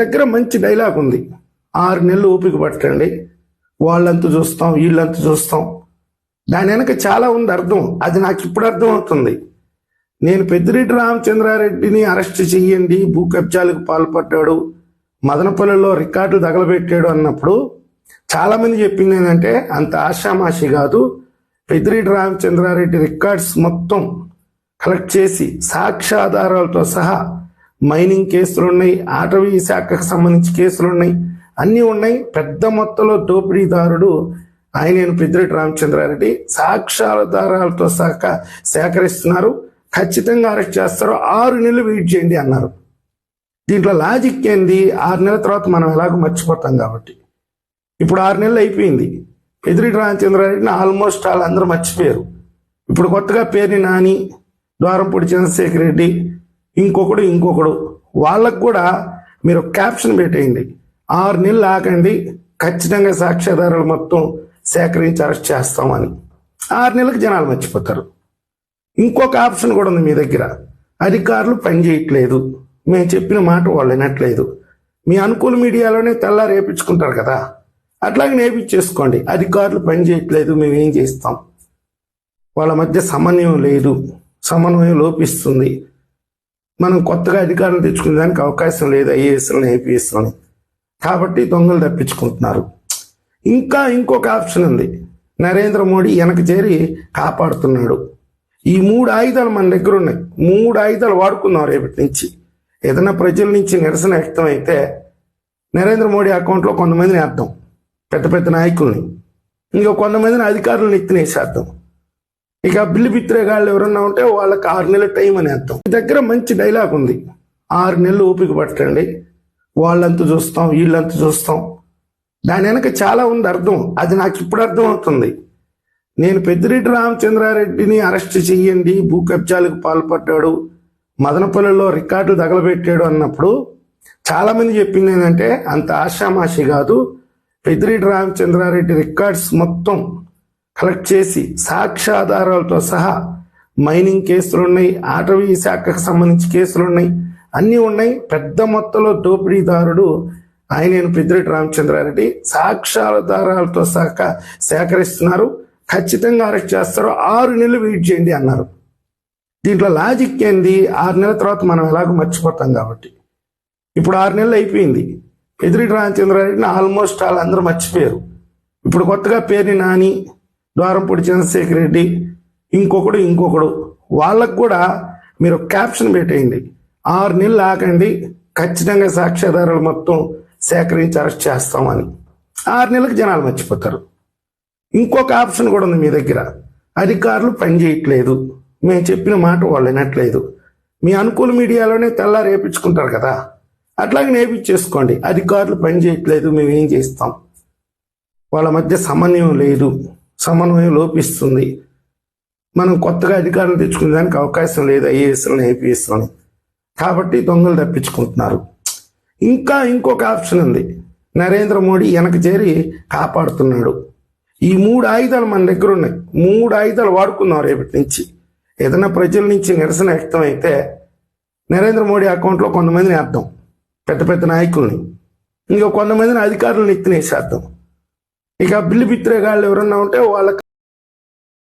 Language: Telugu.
దగ్గర మంచి డైలాగ్ ఉంది. ఆరు నెలలు ఓపిక పట్టండి. వాళ్ళంతా చూస్తాం వీళ్ళంతా చూస్తాం. దాని వెనక చాలా ఉంది అర్థం. అది నాకు ఇప్పుడు అర్థం అవుతుంది నేను పెద్దిరెడ్డి రామచంద్రారెడ్డిని అరెస్ట్ చెయ్యండి భూ కబ్జాలకు పాల్పడ్డాడు మదనపల్లిలో రికార్డులు తగలబెట్టాడు అన్నప్పుడు చాలామంది చెప్పింది ఏంటంటే అంత ఆషామాషి కాదు. పెద్దిరెడ్డి రామచంద్రారెడ్డి రికార్డ్స్ మొత్తం కలెక్ట్ చేసి సాక్ష్యాధారాలతో సహా మైనింగ్ కేసులు ఉన్నాయి అటవీ శాఖకు సంబంధించి కేసులు ఉన్నాయి అన్నీ ఉన్నాయి. పెద్ద మొత్తంలో దోపిడీదారుడు ఆయన పెద్దిరెడ్డి రామచంద్రారెడ్డి సాక్ష్యాధారాలతో సహా సేకరిస్తున్నారు. ఖచ్చితంగా అరెస్ట్ చేస్తారు. ఆరు నెలలు వెయిట్ చేయండి అన్నారు. దీంట్లో లాజిక్ ఏంది? ఆరు నెలల తర్వాత మనం ఎలాగో మర్చిపోతాం కాబట్టి. ఇప్పుడు ఆరు నెలలు అయిపోయింది. పెదిరెడ్డి రామచంద్రారెడ్డిని ఆల్మోస్ట్ వాళ్ళందరూ మర్చిపోయారు. ఇప్పుడు కొత్తగా పేరుని నాని ద్వారంపూడి చంద్రశేఖర్ రెడ్డి ఇంకొకడు ఇంకొకడు. వాళ్ళకు కూడా మీరు క్యాప్షన్ పెట్టేయండి. ఆరు నెలలు ఆకండి ఖచ్చితంగా సాక్ష్యాధారాలు మొత్తం సేకరించి అరెస్ట్ చేస్తామని. ఆరు నెలలకు జనాలు మర్చిపోతారు. ఇంకొక ఆప్షన్ కూడా ఉంది మీ దగ్గర. అధికారులు పని చేయట్లేదు. మేము చెప్పిన మాట వాళ్ళు వినట్లేదు. మీ అనుకూల మీడియాలోనే తెల్లా రేపించుకుంటారు కదా. అట్లాగే నేర్పించేసుకోండి. అధికారులు పనిచేయట్లేదు మేము ఏం చేస్తాం? వాళ్ళ మధ్య సమన్వయం లేదు. సమన్వయం లోపిస్తుంది. మనం కొత్తగా అధికారులు తెచ్చుకునేదానికి అవకాశం లేదు ఐఏఎస్లని ఏపీఎస్లని కాబట్టి దొంగలు తప్పించుకుంటున్నారు. ఇంకా ఇంకొక ఆప్షన్ ఉంది. నరేంద్ర మోడీ వెనక చేరి కాపాడుతున్నాడు. ఈ మూడు ఆయుధాలు మన దగ్గర ఉన్నాయి. మూడు ఆయుధాలు వాడుకున్నాం రేపటి నుంచి. ఏదైనా ప్రజల నుంచి నిరసన వ్యక్తం అయితే నరేంద్ర మోడీ అకౌంట్లో కొంతమందిని వేద్దాం. పెద్ద పెద్ద నాయకుల్ని. ఇంకా కొంతమందిని అధికారులను ఎత్తినేసేద్దాం. ఇక బిల్లు బిత్రేగాళ్ళు ఎవరన్నా ఉంటే వాళ్ళకి ఆరు నెలల టైం అని అర్థం. మీ దగ్గర మంచి డైలాగ్ ఉంది. ఆరు నెలలు ఓపిక పట్టండి. వాళ్ళంతా చూస్తాం వీళ్ళంతా చూస్తాం. దాని వెనక చాలా ఉంది అర్థం. అది నాకు ఇప్పుడు అర్థం అవుతుంది నేను పెద్దిరెడ్డి రామచంద్రారెడ్డిని అరెస్ట్ చెయ్యండి భూ కబ్జాలకు పాల్పడ్డాడు మదనపల్లిలో రికార్డులు తగలబెట్టాడు అన్నప్పుడు చాలా మంది చెప్పింది ఏంటంటే అంత ఆషామాషి కాదు. పెద్దిరెడ్డి రామచంద్రారెడ్డి రికార్డ్స్ మొత్తం కలెక్ట్ చేసి సాక్ష్యాధారాలతో సహా మైనింగ్ కేసులు ఉన్నాయి ఆటవీ శాఖకు సంబంధించి కేసులు ఉన్నాయి అన్నీ ఉన్నాయి. పెద్ద మొత్తంలో దోపిడీదారుడు ఆయన పెద్దిరెడ్డి రామచంద్రారెడ్డి సాక్ష్యాధారాలతో సహా సేకరిస్తున్నారు. ఖచ్చితంగా అరెస్ట్ చేస్తారు ఆరు నెలలు వెయిట్ చేయండి అన్నారు. దీంట్లో లాజిక్ ఏంది? ఆరు నెలల తర్వాత మనం ఎలాగో మర్చిపోతాం కాబట్టి. ఇప్పుడు ఆరు నెలలు అయిపోయింది. పెదిరెడ్డి రామచంద్రారెడ్డిని ఆల్మోస్ట్ వాళ్ళందరూ మర్చిపోయారు. ఇప్పుడు కొత్తగా పేరుని నాని ద్వారంపూడి చంద్రశేఖర్ రెడ్డి ఇంకొకడు ఇంకొకడు. వాళ్ళకు కూడా మీరు క్యాప్షన్ పెట్టేయండి. ఆరు నెలలు ఆకండి ఖచ్చితంగా సాక్ష్యాధారాలు మొత్తం సేకరించి అరెస్ట్ చేస్తామని. ఆరు నెలలకు జనాలు మర్చిపోతారు. ఇంకొక ఆప్షన్ కూడా ఉంది మీ దగ్గర. అధికారులు పని చేయట్లేదు. మేము చెప్పిన మాట వాళ్ళు వినట్లేదు. మీ అనుకూల మీడియాలోనే తెల్లా రేపించుకుంటారు కదా. అట్లాగే నేర్పించేసుకోండి అధికారులు పని చేయట్లేదు మేము ఏం చేస్తాం? వాళ్ళ మధ్య సమన్వయం లేదు. సమన్వయం లోపిస్తుంది. మనం కొత్తగా అధికారులు తెచ్చుకునేదానికి అవకాశం లేదు ఐఏఎస్లను ఏపీఎస్లని కాబట్టి దొంగలు తప్పించుకుంటున్నారు. ఇంకా ఇంకొక ఆప్షన్ ఉంది. నరేంద్ర మోడీ వెనక చేరి కాపాడుతున్నాడు. ఈ మూడు ఆయుధాలు మన దగ్గర ఉన్నాయి. మూడు ఆయుధాలు వాడుకుందాం రేపటి నుంచి. ఏదైనా ప్రజల నుంచి నిరసన వ్యక్తం అయితే నరేంద్ర మోడీ అకౌంట్లో కొంతమందిని వేద్దాం. పెద్ద పెద్ద నాయకుల్ని. ఇంకా కొంతమందిని అధికారులను ఎత్తినేసేద్దాం. ఇక బిల్లు బిత్రేగాళ్ళు ఎవరన్నా ఉంటే వాళ్ళకి